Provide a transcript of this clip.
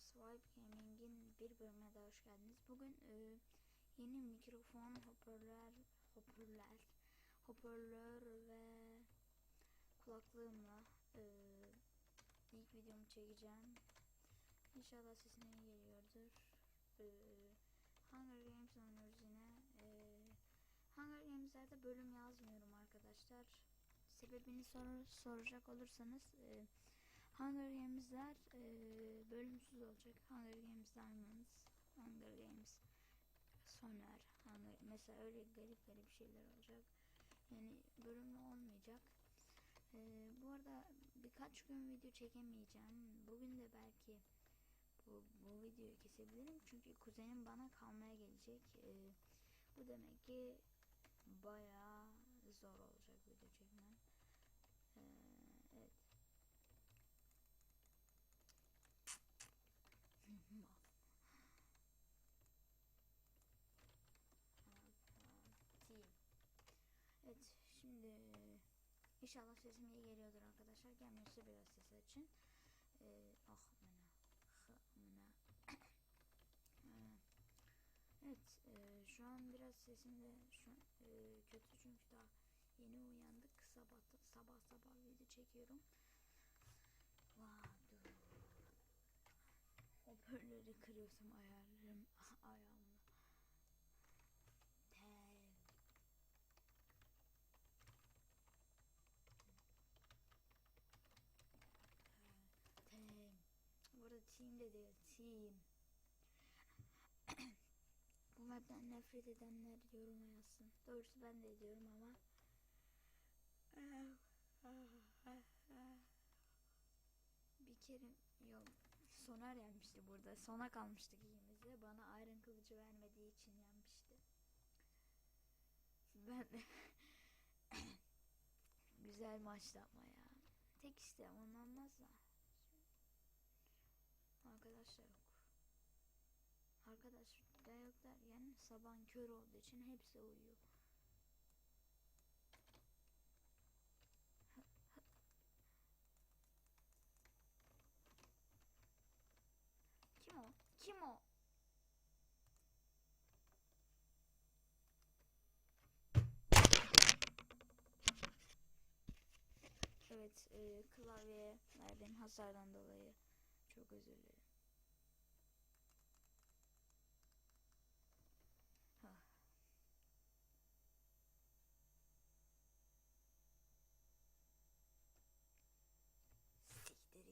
Swipe Gaming'in bir bölümüne daha hoş geldiniz. Bugün e, yeni mikrofon, hoparlör, hoparlör, hoparlör ve kulaklığımla e, ilk videomu çekeceğim. İnşallah sesim iyi geliyordur. E, Hunger Games oynuyoruz yine. E, Hunger Games'lerde bölüm yazmıyorum arkadaşlar. Sebebini sor, soracak olursanız e, Hunger Games'ler e, bölümsüz olacak. Hunger Games Diamonds, Hunger Games Soner, Hunger, mesela öyle garip garip şeyler olacak. Yani bölümlü olmayacak. E, bu arada birkaç gün video çekemeyeceğim. Bugün de belki bu, bu videoyu kesebilirim. Çünkü kuzenim bana kalmaya gelecek. E, bu demek ki bayağı zor olacak video çekmem. E, evet. Mal. Team. Evet şimdi inşallah sesim iyi geliyordur arkadaşlar. Gelmiyorsa biraz ses açın. Ee, ah mına. mına. Evet e, şu an biraz sesim de şu e, kötü çünkü daha yeni uyandık. Sabah sabah sabah video çekiyorum. Dur. Hoparlörü kırıyorsam ayarlarım ayağımla. De team. Bu mapten nefret edenler yoruma yazsın. Doğrusu ben de ediyorum ama. Bir kere yok Soner yenmişti burada. Sona kalmıştık ikimiz de. Bana Iron kılıcı vermediği için yenmişti. Ben güzel maçtı ama ya. Tek işte onlanmaz da. Arkadaşlar yok. Arkadaş da yok derken sabah kör olduğu için hepsi uyuyor. Kim o? Kim o? Evet, e, klavyeye verdiğim hasardan dolayı çok özür dilerim.